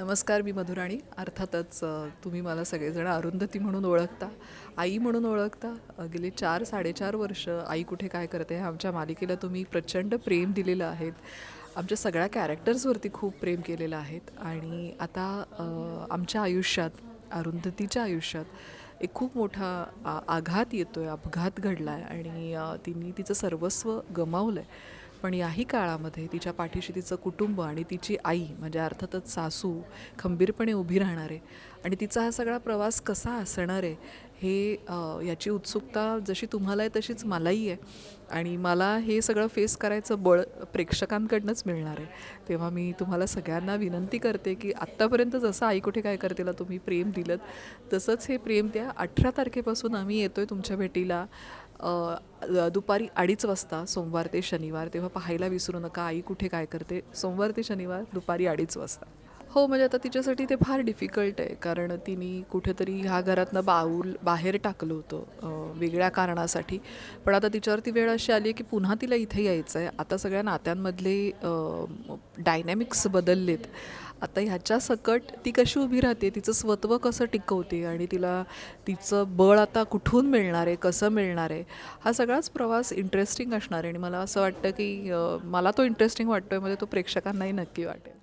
नमस्कार मी मधुराणी. अर्थातच तुम्ही मला सगळेजण अरुंधती म्हणून ओळखता आई म्हणून ओळखता. गेले चार साडेचार वर्ष आई कुठे काय करते आमच्या मालिकेला तुम्ही प्रचंड प्रेम दिलेलं आहेत. आमच्या सगळ्या कॅरेक्टर्सवरती खूप प्रेम केलेलं आहेत. आणि आता आमच्या आयुष्यात अरुंधतीच्या आयुष्यात एक खूप मोठा आ आघात येतो आहे अपघात घडला आहे आणि तिने तिचं सर्वस्व गमावलं आहे पण याही काळामध्ये तिच्या पाठीशी तिचं कुटुंब आणि तिची आई म्हणजे अर्थातच सासू खंबीरपणे उभी राहणार आहे आणि तिचा हा सगळा प्रवास कसा असणार आहे हे याची उत्सुकता जशी तुम्हाला आहे तशीच मलाही आहे आणि मला हे सगळं फेस करायचं बळ प्रेक्षकांकडनंच मिळणार आहे. तेव्हा मी तुम्हाला सगळ्यांना विनंती करते की आत्तापर्यंत जसं आई कुठे काय करतेला तुम्ही प्रेम दिलं तसंच हे प्रेम त्या अठरा तारखेपासून आम्ही येतो आहे तुमच्या भेटीला. दुपारी अडीच वाजता सोमवार ते शनिवार तेव्हा पाहायला विसरू नका आई कुठे काय करते? सोमवार ते शनिवार दुपारी अडीच वाजता. हो म्हणजे आता तिच्यासाठी ते फार डिफिकल्ट आहे. कारण तिने कुठेतरी ह्या घरातनं बाऊल बाहेर टाकलं होतं वेगळ्या कारणासाठी. पण आता तिच्यावरती वेळ अशी आली आहे की पुन्हा तिला इथे यायचं आहे. आता सगळ्या नात्यांमधले डायनॅमिक्स बदललेत. आता ह्याच्या सकट ती कशी उभी राहते तिचं स्वत्व कसं टिकवते आणि तिला तिचं बळ आता कुठून मिळणार आहे कसं मिळणार आहे हा सगळाच प्रवास इंटरेस्टिंग असणार आहे. आणि मला असं वाटतं की मला तो इंटरेस्टिंग वाटतो आहे म्हणजे तो प्रेक्षकांनाही नक्की वाटेल.